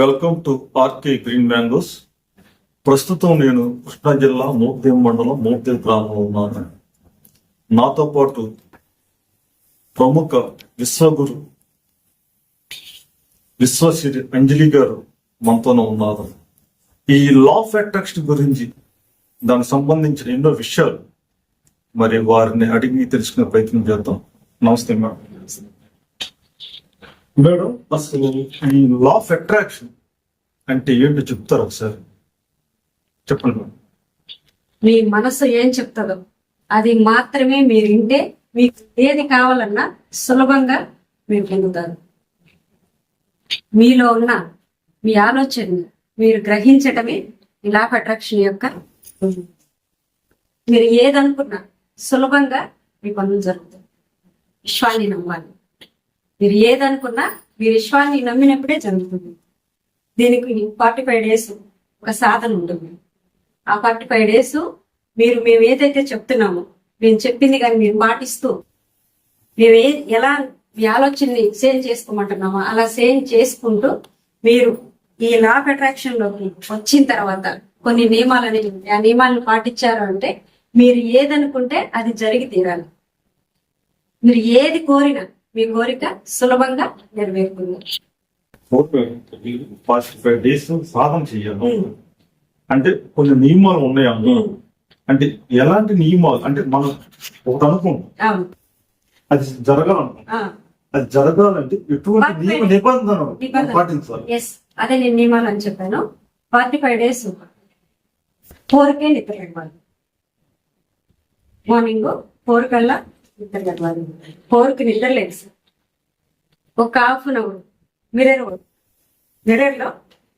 Welcome to RK green mangoes ప్రస్తుతం నేను కృష్ణా జిల్లా మోక్దేవ్ మండలం మోక్దేవ్ గ్రామంలో ఉన్నాను. నాతో పాటు ప్రముఖ విశ్వగురు విశ్వశ్రీ అంజలి గారు మనతోనే ఉన్నారు. ఈ లా ఆఫ్ అట్రాక్షన్ గురించి దానికి సంబంధించిన ఎన్నో విషయాలు మరి వారిని అడిగి తెలుసుకునే ప్రయత్నం చేద్దాం. నమస్తే మేడం. మేడం అసలు ఈ లా ఆఫ్ అట్రాక్షన్ అంటే ఏంటో చెప్తారు ఒకసారి? చెప్పండి. మేడం మీ మనసు ఏం చెప్తుందో అది మాత్రమే మీరు వింటే మీకు ఏది కావాలన్నా సులభంగా మీరు పొందుతారు మీలో ఉన్న మీ ఆలోచన మీరు గ్రహించటమే ఈ లా ఆఫ్ అట్రాక్షన్ యొక్క మీరు ఏదనుకున్నా సులభంగా మీ పనులు జరుగుతాయి. విశ్వాన్ని నమ్మాలి. మీరు ఏదనుకున్నా మీరు విశ్వాన్ని నమ్మినప్పుడే జరుగుతుంది. దీనికి ఫార్టీ ఫైవ్ డేస్ ఒక సాధన ఉంటుంది. ఆ ఫార్టీ ఫైవ్ డేస్ మీరు మేము ఏదైతే చెప్తున్నామో మేము చెప్పింది కానీ మీరు పాటిస్తూ మేము ఏ ఎలా మీ ఆలోచనని సేమ్ చేసుకోమంటున్నామో అలా సేమ్ చేసుకుంటూ మీరు ఈ లా ఆఫ్ అట్రాక్షన్లోకి వచ్చిన తర్వాత కొన్ని నియమాలు అనేవి ఆ నియమాలను పాటించారు అంటే మీరు ఏదనుకుంటే అది జరిగి తీరాలి. మీరు ఏది కోరినా మీ కోరిక సులభంగా నెరవేరుతుంది. ఫార్టీ ఫైవ్ డేస్ సాధన చేయాలి. అంటే కొన్ని నియమాలు ఉన్నాయి. అంటే ఎలాంటి నియమాలు? అంటే మనం ఒకటి అనుకుంటాం. అది జరగాలనుకుంటాం ఆ. అది జరగాలంటే ఎటువంటి నియమ నిబంధనలు నిబంధన. పాటించాలి. ఎస్ అదే నేను నియమాలు అని చెప్పాను. ఫార్టీ ఫైవ్ డేస్ ఫోర్కే నిద్ర మార్నింగ్ ఫోర్ కల్లా ఫోర్కి నిద్ర లేదు సార్. ఒక హాఫ్ అన్ అవర్. మిర్రర్ మిర్రర్లో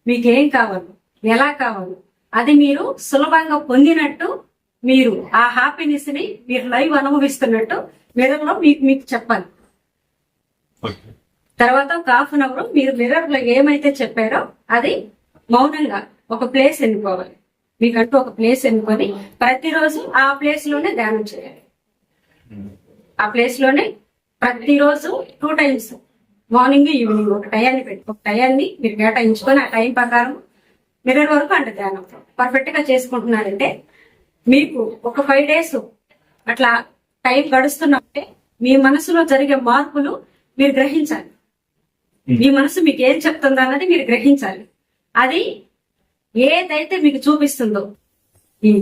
మీకు ఏం కావాలి? ఎలా కావాలి? అది మీరు సులభంగా పొందినట్టు మీరు ఆ హ్యాపీనెస్ని మీరు లైవ్ అనుభవిస్తున్నట్టు మిర్రర్లో మీకు మీకు చెప్పాలి తర్వాత ఒక హాఫ్ అన్ అవర్ మీరు మిర్రర్లో ఏమైతే చెప్పారో అది మౌనంగా ఒక ప్లేస్ ఎన్నుకోవాలి. మీకంటూ ఒక ప్లేస్ ఎన్నుకొని ప్రతిరోజు ఆ ప్లేస్లోనే ధ్యానం చేయాలి. ఆ ప్లేస్లోనే ప్రతిరోజు టూ టైమ్స్ మార్నింగ్ ఈవినింగ్ ఒక టయాన్ని పెట్టి ఒక టయాన్ని మీరు కేటాయించుకొని ఆ టైం ప్రకారం మిర్రర్ వరకు అంటే ధ్యానం. పర్ఫెక్ట్గా చేసుకుంటున్నారంటే మీకు ఒక ఫైవ్ డేస్ అట్లా టైం గడుస్తున్నప్పుడే మీ మనసులో జరిగే మార్పులు మీరు గ్రహించాలి. మీ మనసు మీకు ఏం చెప్తుందో అన్నది మీరు గ్రహించాలి. అది ఏదైతే మీకు చూపిస్తుందో ఈ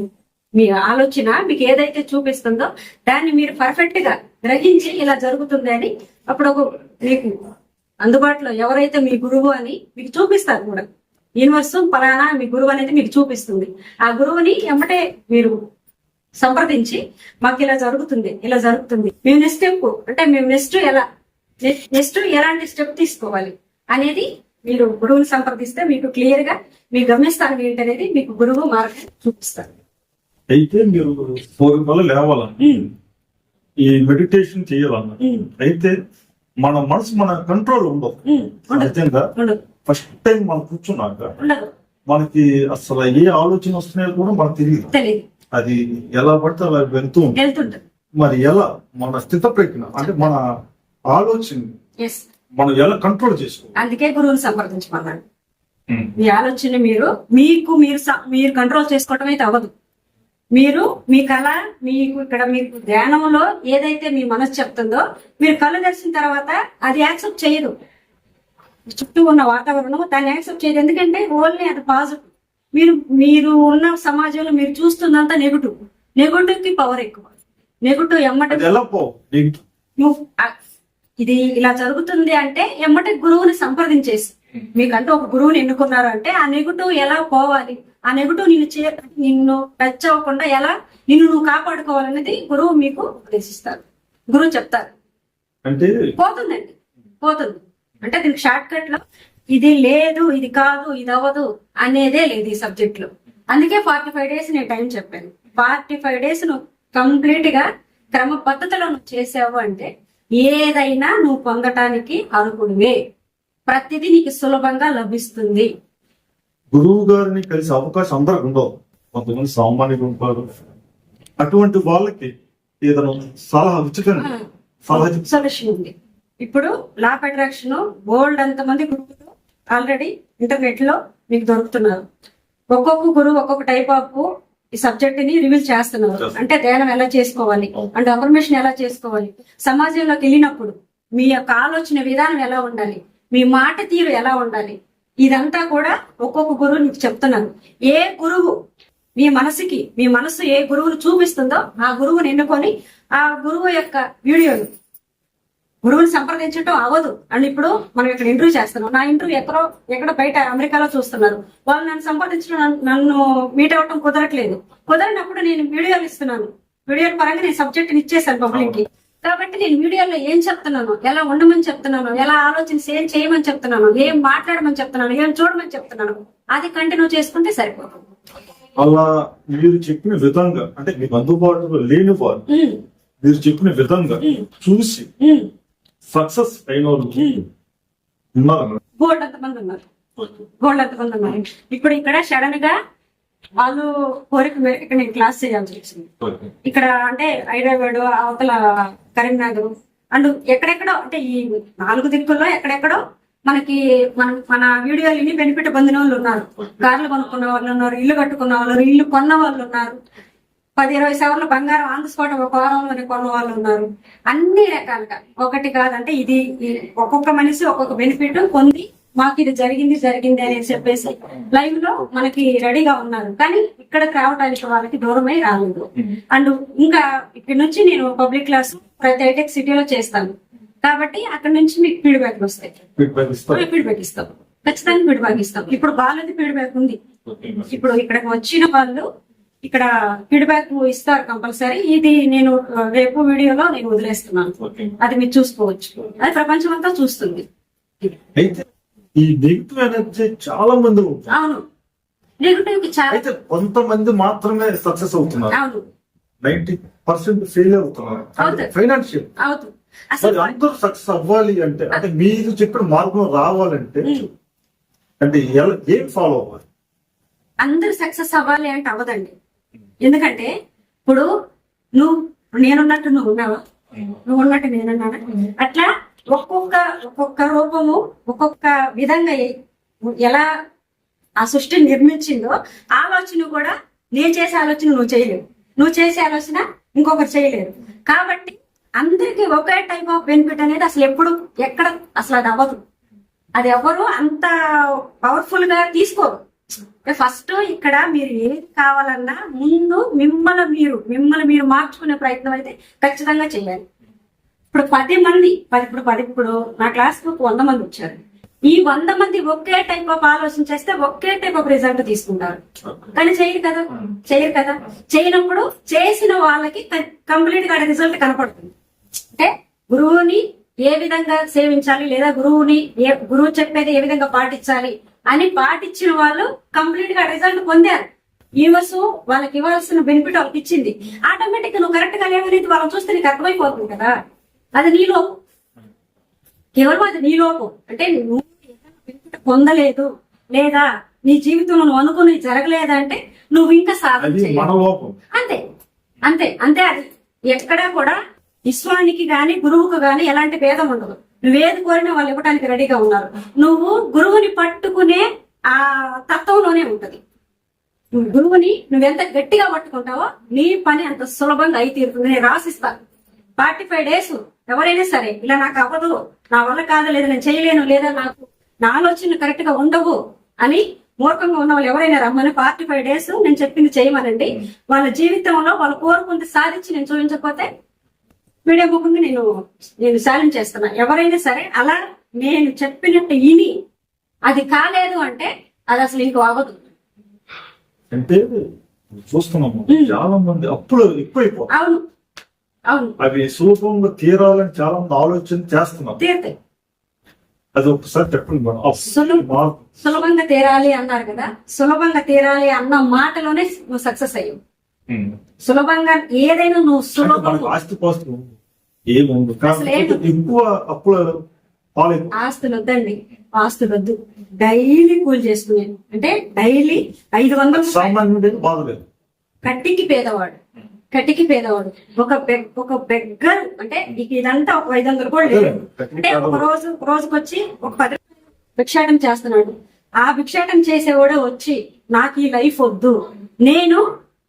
మీ ఆలోచన మీకు ఏదైతే చూపిస్తుందో దాన్ని మీరు పర్ఫెక్ట్గా గ్రహించి ఇలా జరుగుతుంది అని అప్పుడు ఒక మీకు అందుబాటులో ఎవరైతే మీ గురువు అని మీకు చూపిస్తారు కూడా. యూనివర్స్ పలానా మీ గురువు అనేది మీకు చూపిస్తుంది. ఆ గురువుని ఎమ్మటే మీరు సంప్రదించి మాకు ఇలా జరుగుతుంది ఇలా జరుగుతుంది. మేము నెక్స్ట్ స్టెప్ అంటే మేము నెక్స్ట్ ఎలా నెక్స్ట్ ఎలాంటి స్టెప్ తీసుకోవాలి అనేది మీరు గురువుని సంప్రదిస్తే మీకు క్లియర్గా మీ గమ్యస్థానం ఏంటనేది మీకు గురువు మార్గం చూపిస్తారు. అయితే మీరు ఫోర్ కల్లా లేవాలన్న ఈ మెడిటేషన్ చేయాలన్న. అయితే మన మనసు మన కంట్రోల్ ఉండదు. ఉండదు. ఫస్ట్ టైం మనం కూర్చున్నాక మనకి అసలు ఏ ఆలోచన వస్తున్నాయో కూడా మనకు తెలియదు. అది ఎలా పడితే అలా వెళ్తూ ఉంటుంది. మరి ఎలా? మన స్థిత ప్రజ్ఞ అంటే మన ఆలోచన మనం ఎలా కంట్రోల్ చేసుకోవాలి? అందుకే గురువుని సంప్రదించమన్నాడు మీ ఆలోచన మీరు మీకు మీరు మీరు కంట్రోల్ చేసుకోవటం అయితే అవ్వదు. మీరు మీ కళ మీకు ఇక్కడ మీకు ధ్యానంలో ఏదైతే మీ మనసు చెప్తుందో మీరు కళ్ళు తెరిచిన తర్వాత అది యాక్సెప్ట్ చేయదు. చుట్టూ ఉన్న వాతావరణం దాన్ని యాక్సెప్ట్ చేయదు. ఎందుకంటే ఓన్లీ అది పాజిటివ్. మీరు మీరు ఉన్న సమాజంలో మీరు చూస్తుందంతా నెగటివ్. నెగటివ్కి పవర్ ఎక్కువ నెగటివ్. ఎమ్మట ఇది ఇలా జరుగుతుంది అంటే ఎమ్మటి గురువుని సంప్రదించేసి. మీకంటూ ఒక గురువుని ఎన్నుకున్నారు అంటే ఆ నెగటివ్ ఎలా పోవాలి? ఆ నెగటివ్ నిన్ను చే నిన్ను టచ్ అవ్వకుండా ఎలా? నిన్ను నువ్వు కాపాడుకోవాలనేది గురువు మీకు ఉపదేశిస్తారు గురువు చెప్తారు. అంటే పోతుందండి. పోతుంది. అంటే దీనికి షార్ట్ కట్లో ఇది లేదు ఇది కాదు ఇది అవ్వదు అనేదే లేదు ఈ సబ్జెక్ట్లో. అందుకే ఫార్టీ ఫైవ్ డేస్ నేను టైం చెప్పాను. ఫార్టీ ఫైవ్ డేస్ నువ్వు కంప్లీట్గా క్రమ పద్ధతిలో నువ్వు చేసావు అంటే ఏదైనా నువ్వు పొందటానికి అర్హుడివే. ప్రతిదీ నీకు సులభంగా లభిస్తుంది. గురువు గారిని కలిసే అవకాశం అందరికి ఉండవు కొంతమంది సామాన్యులు ఉంటారు. అటువంటి వాళ్ళకి ఏదైనా సలహా ఉచితంగా సలహా? సొల్యూషన్ ఉంది ఇప్పుడు లా అట్రాక్షన్ బోల్డ్ అంత మంది గురువులు ఆల్రెడీ ఇంటర్నెట్లో మీకు దొరుకుతున్నారు. ఒక్కొక్క గురువు ఒక్కొక్క టైప్ ఆఫ్ ఈ సబ్జెక్ట్ని రివీల్ చేస్తున్నారు. అంటే ధ్యానం ఎలా చేసుకోవాలి? అండ్ అఫర్మేషన్ ఎలా చేసుకోవాలి? సమాజంలోకి వెళ్ళినప్పుడు మీ యొక్క ఆలోచన విధానం ఎలా ఉండాలి? మీ మాట తీరు ఎలా ఉండాలి? ఇదంతా కూడా ఒక్కొక్క గురువు నీకు చెప్తున్నాను. ఏ గురువు మీ మనసుకి మీ మనసు ఏ గురువును చూపిస్తుందో ఆ గురువుని ఎన్నుకొని ఆ గురువు యొక్క వీడియోలు. గురువుని సంప్రదించడం అవ్వదు. అని ఇప్పుడు మనం ఇక్కడ ఇంటర్వ్యూ చేస్తున్నాం. నా ఇంటర్వ్యూ ఎక్కడో ఎక్కడ బయట అమెరికాలో చూస్తున్నారు. వాళ్ళు నన్ను సంప్రదించడం నన్ను- మీట్ అవ్వటం కుదరట్లేదు. కుదరనప్పుడు నేను వీడియోలు ఇస్తున్నాను. వీడియోల పరంగా నేను సబ్జెక్ట్ ఇచ్చేసాను పబ్లిక్కి కాబట్టి నేను వీడియోలో ఏం చెప్తున్నాను ఎలా ఉండమని చెప్తున్నాను ఎలా ఆలోచించి ఏం చేయమని చెప్తున్నాను ఏం మాట్లాడమని చెప్తున్నాను ఏం చూడమని చెప్తున్నాను అది కంటిన్యూ చేసుకుంటే సరిపోతుంది. అలా మీరు చెప్పిన విధంగా అంటే మీకు అందుబాటులో లేని వారు మీరు చెప్పిన విధంగా చూసి సక్సెస్ అయిన వాళ్ళు ఉన్నారు. బోల్డ్ అంతమంది ఉన్నారు. గోల్డ్ ఎంతమంది ఉన్నారు. ఇప్పుడు ఇక్కడ సడన్గా వాళ్ళు కోరిక మేరకు ఇక్కడ నేను క్లాస్ చేయాల్సి వచ్చింది ఇక్కడ అంటే హైదరాబాద్ అవతల కరీంనగర్ అండ్ ఎక్కడెక్కడో అంటే ఈ నాలుగు దిక్కుల్లో ఎక్కడెక్కడో మనకి మన మన ఇన్ని బెనిఫిట్ పొందిన వాళ్ళు ఉన్నారు. కార్లు కొనుక్కున్న వాళ్ళు ఉన్నారు ఇల్లు కట్టుకున్న వాళ్ళు ఇల్లు కొన్న వాళ్ళు ఉన్నారు. పది ఇరవై సవర్లు బంగారం స్పాట్ ఒక వారంలోనే కొన్న వాళ్ళు ఉన్నారు. అన్ని రకాలుగా. ఒకటి కాదంటే ఇది ఒక్కొక్క మనిషి ఒక్కొక్క బెనిఫిట్ పొంది మాకు ఇది జరిగింది జరిగింది అని చెప్పేసి లైవ్లో మనకి రెడీగా ఉన్నారు. కానీ ఇక్కడికి రావడానికి వాళ్ళకి దూరమై రాలేదు. అండ్ ఇంకా ఇక్కడ నుంచి నేను పబ్లిక్ క్లాస్ ప్రతి హైటెక్ సిటీలో చేస్తాను. కాబట్టి అక్కడ నుంచి మీకు ఫీడ్బ్యాక్ వస్తాయి. ఫీడ్బ్యాక్ ఇస్తాం. ఖచ్చితంగా ఫీడ్బ్యాక్ ఇస్తాం. ఇప్పుడు బాగాలేదు ఫీడ్బ్యాక్ ఉంది. ఇప్పుడు ఇక్కడికి వచ్చిన వాళ్ళు ఇక్కడ ఫీడ్బ్యాక్ ఇస్తారు కంపల్సరీ ఇది నేను రేపు వీడియోలో నేను వదిలేస్తున్నాను. అది మీరు చూసుకోవచ్చు. అది ప్రపంచం అంతా చూస్తుంది. అయితే ఈ నెగిటివ్ ఎనర్జీ చాలా మంది అవును. నెగిటివ్ చాలా అయితే కొంతమంది మాత్రమే సక్సెస్ అవుతున్నారు. అవును. నైన్టీ పర్సెంట్ ఫెయిల్ అవుతున్నారు. అవుతారు. ఫైనాన్షియల్ అవుతుంది అసలు అందరూ సక్సెస్ అవ్వాలి అంటే అంటే మీరు చెప్పిన మార్గం రావాలంటే అంటే ఎలా ఏం ఫాలో అవ్వాలి? అందరు సక్సెస్ అవ్వాలి అంటే అవ్వదండి. ఎందుకంటే ఇప్పుడు నువ్వు నేనున్నట్టు నువ్వు ఉన్నావా? నువ్వు ఉన్నట్టు నేనున్నానా? అట్లా ఒక్కొక్క ఒక్కొక్క రూపము ఒక్కొక్క విధంగా ఎలా ఆ సృష్టిని నిర్మించిందో ఆలోచన కూడా నేను చేసే ఆలోచన నువ్వు చేయలేవు. నువ్వు చేసే ఆలోచన ఇంకొకరు చేయలేరు. కాబట్టి అందరికీ ఒకే టైప్ ఆఫ్ బెనిఫిట్ అనేది అసలు ఎప్పుడు ఎక్కడ అసలు అది అవ్వదు. అది ఎవరు అంత పవర్ఫుల్గా తీసుకోరు. ఫస్ట్ ఇక్కడ మీరు ఏది కావాలన్నా ముందు మిమ్మల్ని మీరు మిమ్మల్ని మీరు మార్చుకునే ప్రయత్నం అయితే ఖచ్చితంగా చేయాలి. ఇప్పుడు పది మంది పది ఇప్పుడు పది ఇప్పుడు నా క్లాస్కు వంద మంది వచ్చారు. ఈ వంద మంది ఒకే టైప్ ఆఫ్ ఆలోచన చేస్తే ఒకే టైప్ ఆఫ్ రిజల్ట్ తీసుకుంటారు. కానీ చేయరు కదా? చేయరు కదా? చేయనప్పుడు చేసిన వాళ్ళకి కంప్లీట్గా రిజల్ట్ కనపడుతుంది. అంటే గురువుని ఏ విధంగా సేవించాలి లేదా గురువుని ఏ గురువు చెప్పేది ఏ విధంగా పాటించాలి అని పాటించిన వాళ్ళు కంప్లీట్గా రిజల్ట్ పొందారు. యూనివర్స్ వాళ్ళకి ఇవ్వాల్సిన బెనిఫిట్ వాళ్ళకి ఇచ్చింది. ఆటోమేటిక్ నువ్వు కరెక్ట్గా లేవనేది వాళ్ళని చూస్తే నీకు అర్థమైపోతుంది కదా? అది నీ లోపం. కేవలం అది నీ లోపం? అంటే నువ్వు పొందలేదు లేదా నీ జీవితంలో నువ్వు అనుకుని జరగలేదంటే నువ్వు ఇంకా సాధన అంతే. అంతే. అంతే అది. ఎక్కడా కూడా విశ్వానికి గాని గురువుకు గాని ఎలాంటి భేదం ఉండదు. నువ్వేది కోరినా వాళ్ళు ఇవ్వడానికి రెడీగా ఉన్నారు. నువ్వు గురువుని పట్టుకునే ఆ తత్వంలోనే ఉంటది. నువ్వు గురువుని నువ్వెంత గట్టిగా పట్టుకుంటావో నీ పని అంత సులభంగా అయి తీరుతుంది. నేను రాసిస్తా. ఫార్టీ ఫైవ్ డేస్ ఎవరైనా సరే ఇలా నాకు అవ్వదు నా వల్ల కాదు లేదా నేను చేయలేను లేదా నాకు నా ఆలోచన కరెక్ట్గా ఉండవు అని మూర్ఖంగా ఉన్న వాళ్ళు ఎవరైనా రమ్మని ఫార్టీ ఫైవ్ డేస్ నేను చెప్పింది చేయమనండి. వాళ్ళ జీవితంలో వాళ్ళు కోరుకుంది సాధించి నేను చూపించకపోతే వీడియో ముఖంగా నేను నేను ఛాలెంజ్ చేస్తున్నా. ఎవరైనా సరే అలా నేను చెప్పినట్టు ఇని అది కాలేదు అంటే అది అసలు ఇంకో అవ్వదు. అంటే చూస్తున్నాము చాలా మంది అప్పులు ఎక్కువైపోతాయి అవును అవును. అవి సులభంగా తీరాలని చాలా మంది ఆలోచన చేస్తున్నారు. తీరుతాయి. అది ఒకసారి చెప్పండి మేడం. మార్పు. సులభంగా తీరాలి అన్నారు కదా సులభంగా తీరాలి అన్న మాటలోనే నువ్వు సక్సెస్ అయ్యావు. సులభంగా ఏదైనా నువ్వు అంటే సులభం మనకు ఆస్తి పాస్తులు ఏముంది? ఎక్కువ అప్పుల ఆస్తులు వద్దండి. ఆస్తులు వద్దు. డైలీ కూలి చేసుకునేది అంటే డైలీ ఐదు వందలు కట్టికి పేదవాడు. కట్టికి పేదవాడు. ఒక బెగ్ ఒక బెగ్గర్ అంటే ఇదంతా ఒక ఐదు వందలు కూడా లేదు. అంటే ఒక రోజు ఒక రోజుకి వచ్చి ఒక పది భిక్షాటం చేస్తున్నాడు. ఆ భిక్షాటం చేసేవాడే వచ్చి నాకు ఈ లైఫ్ వద్దు. నేను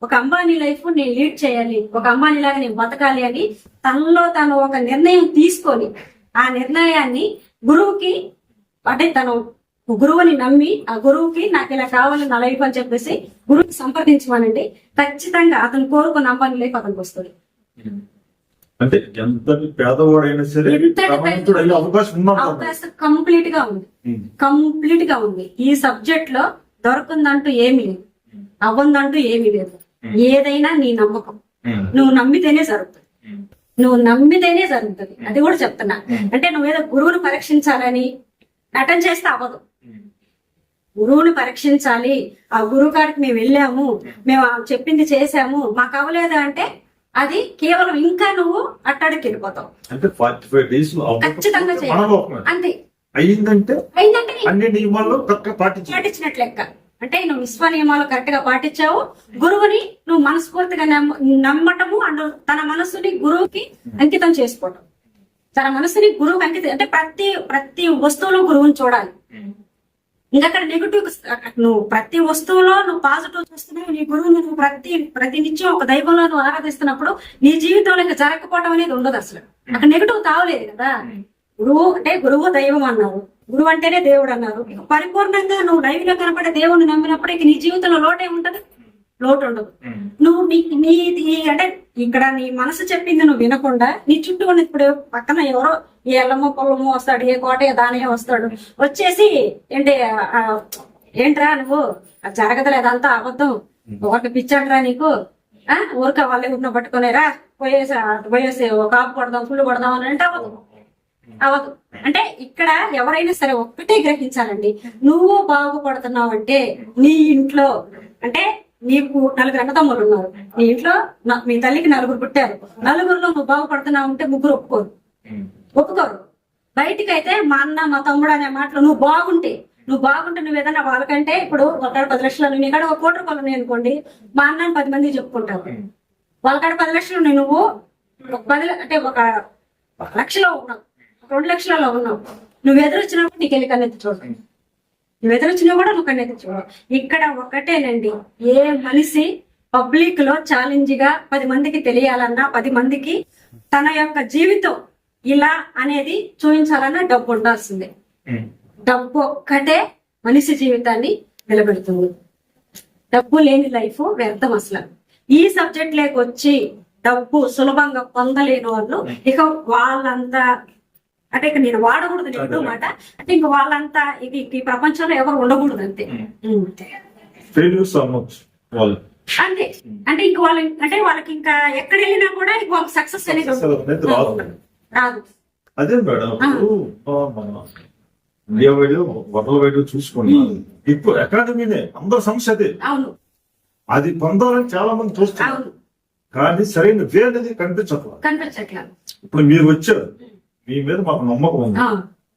ఒక అంబానీ లైఫ్ నేను లీడ్ చేయాలి. ఒక అంబానీ లాగా నేను బతకాలి అని తనలో తను ఒక నిర్ణయం తీసుకొని ఆ నిర్ణయాన్ని గురువుకి అంటే తను గురువుని నమ్మి ఆ గురువుకి నాకు ఇలా కావాలి నా లైఫ్ అని చెప్పేసి గురువుకి సంప్రదించమనండి. ఖచ్చితంగా అతను కోరుకున్న అంబానీ లైఫ్ అతనికి వస్తుంది. అంటే ఎంత పేదవాడైనా సరే అవకాశం కంప్లీట్గా ఉంది. కంప్లీట్గా ఉంది. ఈ సబ్జెక్ట్లో దొరకందంటూ ఏమీ లేదు. అవ్వందంటూ ఏమీ లేదు. ఏదైనా నీ నమ్మకం. నువ్వు నమ్మితేనే జరుగుతుంది. నువ్వు నమ్మితేనే జరుగుతుంది. అది కూడా చెప్తున్నా. అంటే నువ్వేదో గురువును పరీక్షించాలని నటన చేస్తే అవ్వదు. గురువుని పరీక్షించాలి. ఆ గురువు కాడికి మేము వెళ్ళాము. మేము చెప్పింది చేసాము మాకు అవ్వలేదు అంటే అది కేవలం ఇంకా నువ్వు అట్టాడికి వెళ్ళిపోతావు అంటే ఫార్టీ ఫైవ్ డేస్లో ఖచ్చితంగా చేయాలి. మనలోకమే. అంతే. అయిందంటే అయిందంటే నీ అన్ని నియమాలు కరెక్ట్ పాటించాలి. పాటించినట్లు లెక్క. అంటే నువ్వు విశ్వ నియమాలు కరెక్ట్గా పాటించావు. గురువుని నువ్వు మనస్ఫూర్తిగా నమ్మ- నమ్మటము అండ్ తన మనస్సుని గురువుకి అంకితం చేసుకోవటం. తన మనస్సుని గురువుకి అంకితం అంటే ప్రతి ప్రతి వస్తువులో గురువుని చూడాలి. ఇంకా అక్కడ నెగిటివ్ నువ్వు ప్రతి వస్తువులో నువ్వు పాజిటివ్ చూస్తున్నావు నీ గురువుని నువ్వు ప్రతి ప్రతి నిత్యం ఒక దైవంలో నువ్వు ఆరాధిస్తున్నప్పుడు నీ జీవితంలో ఇంకా జరగకపోవడం అనేది ఉండదు అసలు. అక్కడ నెగిటివ్ తావలేదు కదా. గురువు అంటే గురువు దైవం అన్నారు గురువు అంటేనే దేవుడు అన్నారు ఇక పరిపూర్ణంగా నువ్వు లైవ్లో కనపడే దేవుడిని నమ్మినప్పుడు ఇక నీ జీవితంలో లోటే ఉంటది? లోటు ఉండదు నువ్వు నీ నీ అంటే ఇక్కడ నీ మనసు చెప్పింది నువ్వు వినకుండా నీ చుట్టూ ఉన్న ఇప్పుడు పక్కన ఎవరో ఏ ఎల్లమో పొల్లమో వస్తాడు ఏ కోటయ్య దానయ్య వస్తాడు. వచ్చేసి ఏంటి ఏంట్రా నువ్వు? అది జరగదులేదు అంతా అబద్ధం. ఒక పిచ్చాడరా నీకు? ఆ? ఊరిక వాళ్ళే ఉన్న పట్టుకునేరా? పోయేసి పోయేసి ఒక ఆపు కొడదాం ఫుల్ కొడదాం అని అంటే అవ్వదు అవ్వదు అంటే ఇక్కడ ఎవరైనా సరే ఒక్కటే గ్రహించాలండి. నువ్వు బాగుపడుతున్నావు అంటే నీ ఇంట్లో అంటే నీకు నలుగురు అన్నదమ్ములు ఉన్నారు. నీ ఇంట్లో మీ తల్లికి నలుగురు పుట్టారు. నలుగురులో నువ్వు బాగుపడుతున్నావు అంటే ముగ్గురు ఒప్పుకోరు. ఒప్పుకోరు. బయటికి అయితే మా అన్న మా తమ్ముడు అనే మాటలు నువ్వు బాగుంటే నువ్వు బాగుంటే నువ్వు ఏదైనా వాళ్ళకంటే ఇప్పుడు ఒక పది లక్షలు నీ కాడ ఒక కోటి రూపాయలు ఉన్నాయి అనుకోండి మా అన్నని పది మంది చెప్పుకుంటారు. వాళ్ళకాడ పది లక్షలు ఉన్నాయి నువ్వు ఒక పది అంటే ఒక లక్షలో ఉన్నావు. రెండు లక్షలలో ఉన్నావు. నువ్వు ఎదురొచ్చినప్పుడు నీకు వెళ్ళి కన్నెత్తి చూడు. నువ్వు ఎదురొచ్చినా కూడా నువ్వు కన్నెత్తి చూడు ఇక్కడ ఒకటేనండి ఏ మనిషి పబ్లిక్లో ఛాలెంజ్గా పది మందికి తెలియాలన్నా పది మందికి తన యొక్క జీవితం ఇలా అనేది చూపించాలన్నా డబ్బు ఉండాల్సిందే డబ్బు ఒక్కటే మనిషి జీవితాన్ని నిలబెడుతుంది. డబ్బు లేని లైఫ్ వ్యర్థం అసలు. ఈ సబ్జెక్ట్ లేక వచ్చి డబ్బు సులభంగా పొందలేని వాళ్ళు ఇక వాళ్ళంతా అంటే ఇక నేను వాడకూడదు నెగిటివ్ మాట. అంటే ఇంక వాళ్ళంతా ఇది ఈ ప్రపంచంలో ఎవరు ఉండకూడదు అంతే. అంతే. అంటే ఇంక వాళ్ళ అంటే వాళ్ళకి ఇంకా ఎక్కడ వెళ్ళినా కూడా ఇంక వాళ్ళకి సక్సెస్ అనేది రాదు. అదే madam India wide world wide చూసుకోండి ఇప్పుడు అకాడమీనే అందరి సమస్య అదే. అవును. అది పొందాలని చాలా మంది చూస్తున్నారు కానీ సరైన వే అనేది కనిపించట్లేదు. కనిపించట్లేదు. ఇప్పుడు మీరు వచ్చారు. మీ మీద మాకు నమ్మకం ఉంది.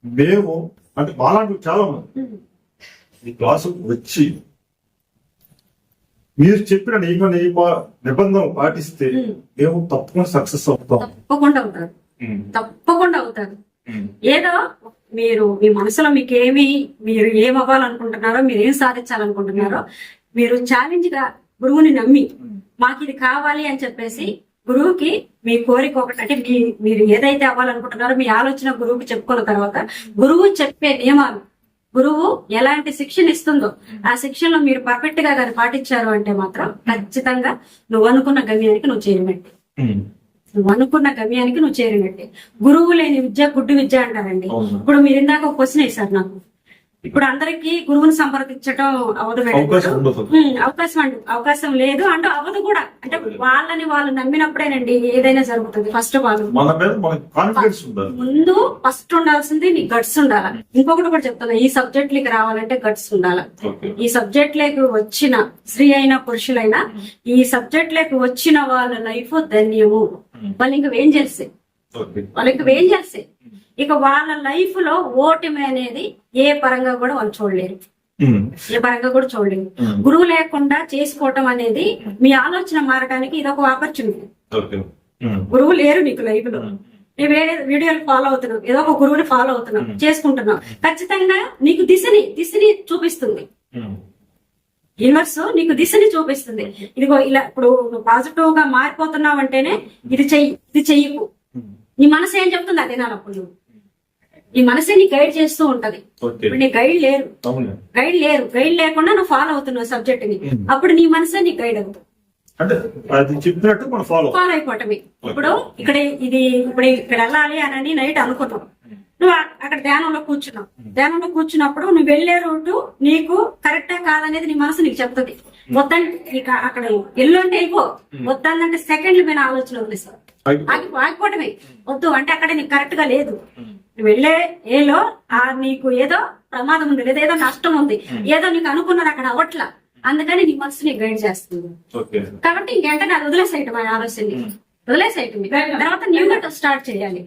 మేము అంటే మాలాంటి చాలా మంది. ఈ క్లాసు వచ్చి మీరు చెప్పిన నియమ నియమ నిబంధనలు పాటిస్తే. మేము తప్పకుండా సక్సెస్ అవుతాం తప్పకుండా అవుతారు. తప్పకుండా అవుతారు. ఏదో మీరు మీ మనసులో మీకు ఏమి మీరు ఏం అవ్వాలనుకుంటున్నారో మీరు ఏం సాధించాలనుకుంటున్నారో మీరు ఛాలెంజ్గా గురువుని నమ్మి మాకు ఇది కావాలి అని చెప్పేసి గురువుకి మీ కోరిక ఒకటి అంటే మీ మీరు ఏదైతే అవ్వాలనుకుంటున్నారో మీ ఆలోచన గురువుకి చెప్పుకున్న తర్వాత గురువు చెప్పే నియమాలు గురువు ఎలాంటి శిక్షణ ఇస్తుందో ఆ శిక్షణలో మీరు పర్ఫెక్ట్గా దాన్ని పాటించారు అంటే మాత్రం ఖచ్చితంగా నువ్వు అనుకున్న గమ్యానికి నువ్వు చేరినట్టు. నువ్వు అనుకున్న గమ్యానికి నువ్వు చేరినట్టే గురువు లేని విద్య గుడ్డి విద్య అంటారండి. ఇప్పుడు మీరు ఇందాక ఒక క్వశ్చన్ వేశారు నాకు ఇప్పుడు అందరికి గురువుని సంప్రదించడం అవదు అవకాశం అవకాశం అండి. అవకాశం లేదు. అంటూ అవ్వదు కూడా. అంటే వాళ్ళని వాళ్ళు నమ్మినప్పుడేనండి ఏదైనా జరుగుతుంది. ఫస్ట్ వాళ్ళు మీద ఫస్ట్ ఉండాల్సింది నీ గట్స్ ఉండాలి. ఇంకొకటి కూడా చెప్తున్నా ఈ సబ్జెక్ట్ లీకి రావాలంటే గట్స్ ఉండాలి. ఈ సబ్జెక్ట్ లేకు వచ్చిన స్త్రీ అయినా పురుషులైనా ఈ సబ్జెక్ట్ లేకు వచ్చిన వాళ్ళ లైఫ్ ధన్యము. వాళ్ళు ఇంక ఏం చేస్తే వాళ్ళు ఇంక ఏం చేస్తే ఇక వాళ్ళ లైఫ్లో ఓటమి అనేది ఏ పరంగా కూడా వాళ్ళు చూడలేరు. ఏ పరంగా కూడా చూడలేరు. గురువు లేకుండా చేసుకోవటం అనేది మీ ఆలోచన మారడానికి ఇది ఒక ఆపర్చునిటీ. గురువు లేరు నీకు లైఫ్లో. నేను వేరే వీడియోలు ఫాలో అవుతున్నావు? ఏదో ఒక గురువుని ఫాలో అవుతున్నావు. చేసుకుంటున్నావు. ఖచ్చితంగా నీకు దిశని దిశని చూపిస్తుంది. యూనివర్స్ నీకు దిశని చూపిస్తుంది. ఇదిగో ఇలా ఇప్పుడు నువ్వు పాజిటివ్గా మారిపోతున్నావు అంటేనే ఇది చెయ్యి ఇది చెయ్యకు. నీ మనసు ఏం చెప్తుంది? అదే నాలప్పుడు నువ్వు. నీ మనసే నీ గైడ్ చేస్తూ ఉంటది. ఇప్పుడు నీ గైడ్ లేరు. గైడ్ లేరు. గైడ్ లేకుండా నువ్వు ఫాలో అవుతున్నావు సబ్జెక్ట్ని. అప్పుడు నీ మనసే నీ గైడ్ అవుతుంది అంటే అది చెప్పినట్టు మనం ఫాలో ఫాలో అయిపోవటమే ఇప్పుడు ఇక్కడ ఇది ఇప్పుడు ఇక్కడ వెళ్ళాలి అని నైట్ అనుకున్నావు నువ్వు అక్కడ ధ్యానంలో కూర్చున్నావు. ధ్యానంలో కూర్చున్నప్పుడు నువ్వు వెళ్ళే రూటు నీకు కరెక్టా కాదనేది నీ మనసు నీకు చెప్తుంది. వద్దంటే ఇక అక్కడ ఎల్లు అంటే వెళ్ళిపో వద్దంటే సెకండ్ల మీద ఆలోచన వదిలేస్తావు. ఆగి ఆగిపోవటమే వద్దు అంటే అక్కడ నీకు కరెక్ట్గా లేదు. నువ్వు వెళ్ళే ఏలో ఆ నీకు ఏదో ప్రమాదం ఉంది లేదా ఏదో నష్టం ఉంది. ఏదో నీకు అనుకున్నది అక్కడ అవట్లా అందుకని నీ మనసు నీకు గైడ్ చేస్తుంది. ఓకే. కాబట్టి ఇంకెంటనే అది వదిలేసేయటం ఆ ఆలోచనని. వదిలేసేయటం. తర్వాత న్యూ గా స్టార్ట్ చేయాలి.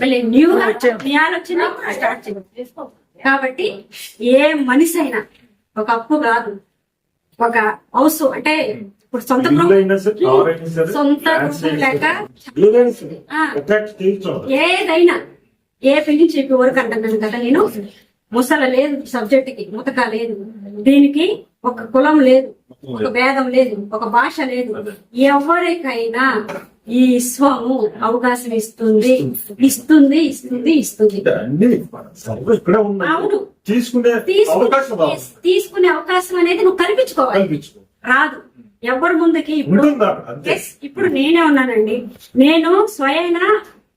మళ్ళీ న్యూ గా నీ ఆలోచన స్టార్ట్ చేయాలి. కాబట్టి ఏ మనిషి అయినా ఒక అప్పు కాదు. ఒక హౌస్ అంటే ఇప్పుడు సొంత సొంత లేక ఏదైనా ఏ పెళ్ళి చెప్పి వరకు అంటున్నాను కదా నేను? ముసల లేదు సబ్జెక్ట్కి ముతక లేదు. దీనికి ఒక కులం లేదు ఒక భేదం లేదు ఒక భాష లేదు. ఎవరికైనా ఈ విశ్వము అవకాశం ఇస్తుంది. ఇస్తుంది. ఇస్తుంది ఇస్తుంది అవును. తీసుకునే అవకాశం అనేది నువ్వు కల్పించుకోవాలి. కల్పించుకో. రాదు. ఎవరి ముందుకి ఇప్పుడు? ఇప్పుడు నేనే ఉన్నానండి. నేను స్వయాన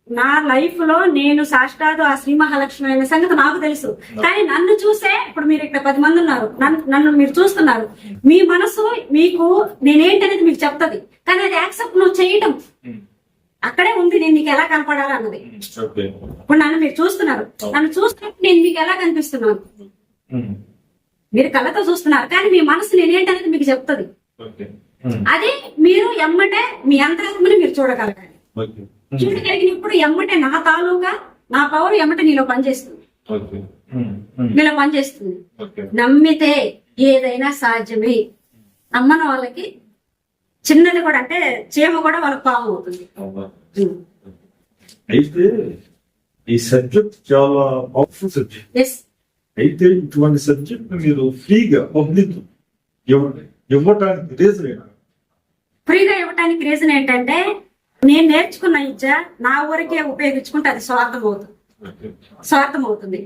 నా లైఫ్లో నేను సాక్షాత్ ఆ శ్రీ మహాలక్ష్మి అనే సంగతి నాకు తెలుసు. కానీ నన్ను చూసే ఇప్పుడు మీరు ఇక్కడ పది మంది ఉన్నారు. నన్ను మీరు చూస్తున్నారు. మీ మనసు మీకు నేనేంటనేది మీకు చెప్తది. కానీ అది యాక్సెప్ట్ నువ్వు చేయటం. అక్కడే ఉంది నేను నీకు ఎలా కనపడాలి అన్నది. ఇప్పుడు నన్ను మీరు చూస్తున్నారు. నన్ను చూస్తున్నప్పుడు నేను మీకు ఎలా కనిపిస్తున్నాను. మీరు కళ్ళతో చూస్తున్నారు. కానీ మీ మనసు నేనేంటనేది మీకు చెప్తది. అది మీరు ఎమ్మటే మీ అంతరాత్మని మీరు చూడగలగాలి. ఓకే. చూడగలిగినప్పుడు ఎమ్మటే నా తాలూకా నా పవర్ ఎమ్మటే నీలో పనిచేస్తుంది. నీలో పనిచేస్తుంది. ఓకే. నమ్మితే ఏదైనా సాధ్యమే. నమ్మని వాళ్ళకి చిన్నది కూడా అంటే చీమ కూడా వాళ్ళకి పాము అవుతుంది. అయితే ఈ సబ్జెక్ట్ చాలా పవర్ఫుల్ సబ్జెక్ట్ ఎస్ అయితే ఇటువంటి సబ్జెక్ట్ మీరు ఫ్రీగా పబ్లిక్ ఇవ్వండి ఇవ్వటానికి రీజన్ ఫ్రీగా ఇవ్వటానికి రీజన్ ఏంటంటే నేను నేర్చుకున్న ఇచ్చా నా ఊరికే ఉపయోగించుకుంటే అది స్వార్థం అవుతుంది. స్వార్థం అవుతుంది.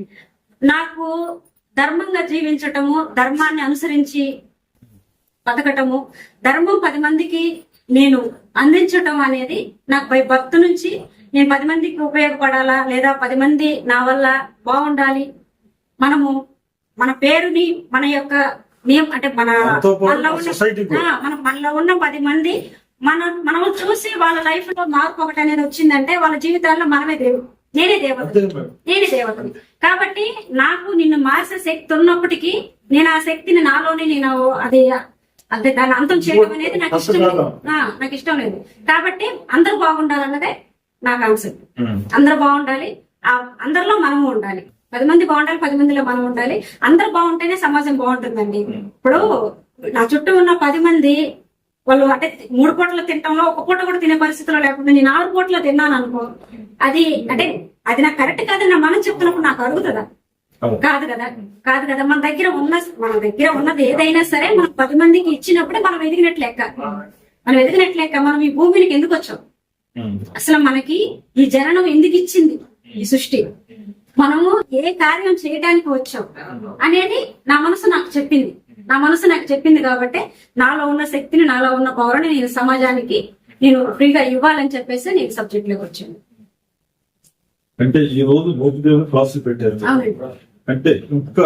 నాకు ధర్మంగా జీవించటము ధర్మాన్ని అనుసరించి బతకటము ధర్మం పది మందికి నేను అందించటం అనేది నాకు భక్తు నుంచి నేను పది మందికి ఉపయోగపడాలా లేదా పది మంది నా వల్ల బాగుండాలి? మనము మన పేరుని మన యొక్క నియం అంటే మన మనలో ఉన్న- మనలో ఉన్న పది మంది మన మనం చూసి వాళ్ళ లైఫ్లో మార్పు ఒకటి అనేది వచ్చిందంటే వాళ్ళ జీవితాల్లో మనమే దేవుడు నేనే దేవత. నేనే దేవతని కాబట్టి నాకు నిన్ను మార్చే శక్తి ఉన్నప్పటికీ నేను ఆ శక్తిని నాలోనే నేను అది అదే దాన్ని అంతం చేయడం అనేది నాకు ఇష్టం లేదు. ఆ, నాకు ఇష్టం లేదు. కాబట్టి అందరూ బాగుండాలన్నదే నా కాన్సెప్ట్ ఉమ్. అందరూ బాగుండాలి. ఆ అందరిలో మనము ఉండాలి. పది మంది బాగుండాలి పది మందిలో మనం ఉండాలి. అందరూ బాగుంటేనే సమాజం బాగుంటుందండి. ఇప్పుడు నా చుట్టూ ఉన్న పది మంది వాళ్ళు అంటే మూడు పూటలు తినటంలో ఒక పూట కూడా తినే పరిస్థితిలో లేకుండా నేను ఆరు పూటలు తిన్నాను అనుకో అది అంటే అది నాకు కరెక్ట్ కాదని నా మనం చెప్తున్నప్పుడు నాకు అరుగుతుందా. కాదు కదా. కాదు కదా. మన దగ్గర ఉన్న మన దగ్గర ఉన్నది ఏదైనా సరే మనం పది మందికి ఇచ్చినప్పుడే మనం ఎదిగినట్లు లెక్క మనం ఎదిగినట్లు లెక్క మనం ఈ భూమికి ఎందుకు వచ్చాం. అసలు మనకి ఈ జననం ఎందుకు ఇచ్చింది? ఈ సృష్టి. మనము ఏ కార్యం చేయడానికి వచ్చాం అనేది నా మనసు నాకు చెప్పింది. నా మనసు నాకు చెప్పింది కాబట్టి నాలో ఉన్న శక్తిని నాలో ఉన్న పవర్ని నేను సమాజానికి నేను ఫ్రీగా ఇవ్వాలని చెప్పేసి నేను సబ్జెక్ట్లోకి వచ్చాను. అంటే ఈ రోజు క్లాసులు పెట్టారు. అంటే ఇంకా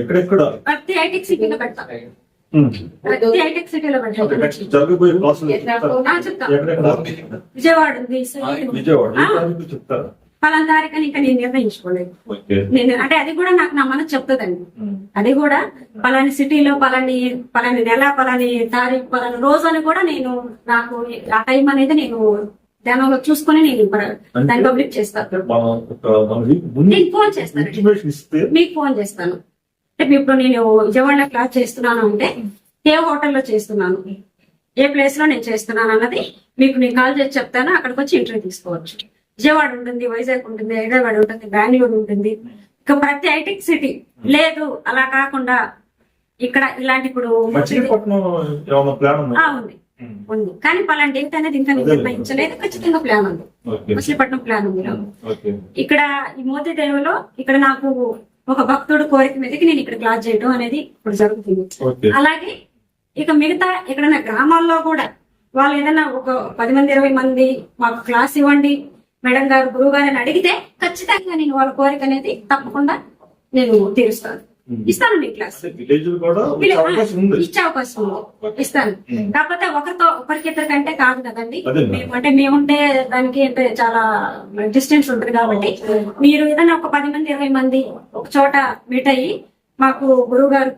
ఎక్కడెక్కడ? ప్రతి హైటెక్ సిటీలో పెడతా. ప్రతి హైటెక్ సిటీలో పెడతా. విజయవాడ ఉంది విజయవాడ. చెప్తారా? పలానా తారీఖు ఇంకా నేను నిర్ణయించుకోలేదు. నేను అంటే అది కూడా నాకు నా మనసు చెప్తుందండి అది కూడా పలాని సిటీలో పలాని పలాని నెల పలాని తారీఖు పలాని రోజు అని కూడా నేను నాకు ఆ టైం అనేది నేను ధ్యానంలో చూసుకొని నేను దాన్ని పబ్లిక్ చేస్తాను. నేను ఫోన్ చేస్తాను. మీకు ఫోన్ చేస్తాను. అంటే ఇప్పుడు నేను విజయవాడలో క్లాస్ చేస్తున్నాను అంటే ఏ హోటల్లో చేస్తున్నాను ఏ ప్లేస్లో నేను చేస్తున్నాను అన్నది మీకు నేను కాల్ చేసి చెప్తాను. అక్కడికి వచ్చి ఇంటర్వ్యూ తీసుకోవచ్చు. విజయవాడ ఉంటుంది వైజాగ్ ఉంటుంది హైదరాబాద్ ఉంటుంది బెంగళూరు ఉంటుంది. ఇక ప్రతి ఐటీ సిటీ లేదు అలా కాకుండా ఇక్కడ ఇలాంటి ఇప్పుడు ఉందా? ఆ, ఉంది. కానీ పలాంటి ఏంటి అనేది ఇంకా నిర్ణయించలేదు. ఖచ్చితంగా ప్లాన్ ఉంది. మచిలీపట్నం ప్లాన్ ఉంది. ఓకే. ఇక్కడ ఈ మోతి దేవులో ఇక్కడ నాకు ఒక భక్తుడు కోరిక మీదకి నేను ఇక్కడ క్లాస్ చేయడం అనేది ఇప్పుడు జరుగుతుంది. అలాగే ఇక మిగతా ఎక్కడైనా గ్రామాల్లో కూడా వాళ్ళు ఏదైనా ఒక పది మంది ఇరవై మంది మాకు క్లాస్ ఇవ్వండి మేడం గారు గురువు గారు అని అడిగితే ఖచ్చితంగా నేను వాళ్ళ కోరిక అనేది తప్పకుండా నేను తీరుస్తాను. ఇస్తాను నీ క్లాస్. ఇచ్చే అవకాశం ఉంది. ఇస్తాను. కాకపోతే ఒకరితో ఒకరికి ఇద్దరి కంటే కాదు కదండి. మేము అంటే మేముంటే దానికి అంటే చాలా డిస్టెన్స్ ఉంటుంది కాబట్టి మీరు ఏదైనా ఒక పది మంది ఇరవై మంది ఒక చోట మీట్ అయ్యి మాకు గురువు గారు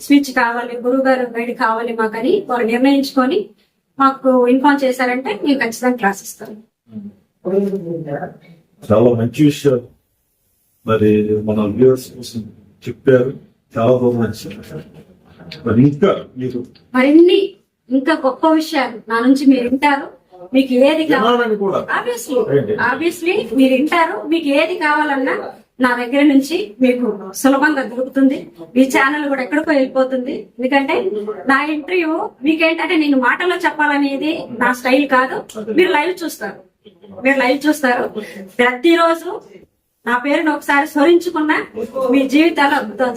స్పీచ్ కావాలి గురువు గారు గైడ్ కావాలి మాకని వారు నిర్ణయించుకొని మాకు ఇన్ఫార్మ్ చేశారంటే మేము ఖచ్చితంగా క్లాస్ ఇస్తాను చాలా మంచి విషయాలు. మరి మన వ్యూవర్స్ కోసం చెప్పారు. చాలా దూరం నచ్చారు మరి ఇంకా మీరు మరిన్ని ఇంకా గొప్ప విషయాలు నా నుంచి మీరు వింటారు. మీకు ఏది ఆబ్వియస్లీ మీరు వింటారు. మీకు ఏది కావాలన్నా నా దగ్గర నుంచి మీకు సులభంగా దొరుకుతుంది. మీ ఛానల్ కూడా ఎక్కడికో వెళ్ళిపోతుంది. ఎందుకంటే నా ఇంటర్వ్యూ మీకేంటంటే నేను మాటలో చెప్పాలనేది నా స్టైల్ కాదు. మీరు లైవ్ చూస్తారు. మీరు లైవ్ చూస్తారు. ప్రతిరోజు నా పేరును ఒకసారి స్మరించుకున్న మీ జీవితాలు అద్భుతం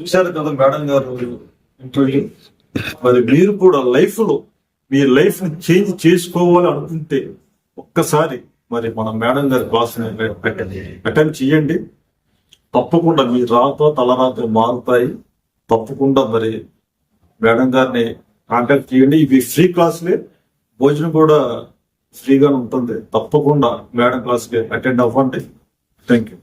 చూశారు కదా మేడం గారు ఇంటర్వ్యూ? మరి మీరు కూడా లైఫ్లో మీ లైఫ్ని చేంజ్ చేసుకోవాలి అనుకుంటే ఒక్కసారి మరి మన మేడం గారి క్లాస్ పెట్టండి అటెండ్ చేయండి. తప్పకుండా మీ రాత తలరాత మారుతాయి. తప్పకుండా మరి మేడం గారిని కాంటాక్ట్ చేయండి. ఇవి ఫ్రీ క్లాసులే భోజనం కూడా ఫ్రీగా ఉంటుంది. తప్పకుండా మేడం క్లాస్కి అటెండ్ అవ్వండి. Thank you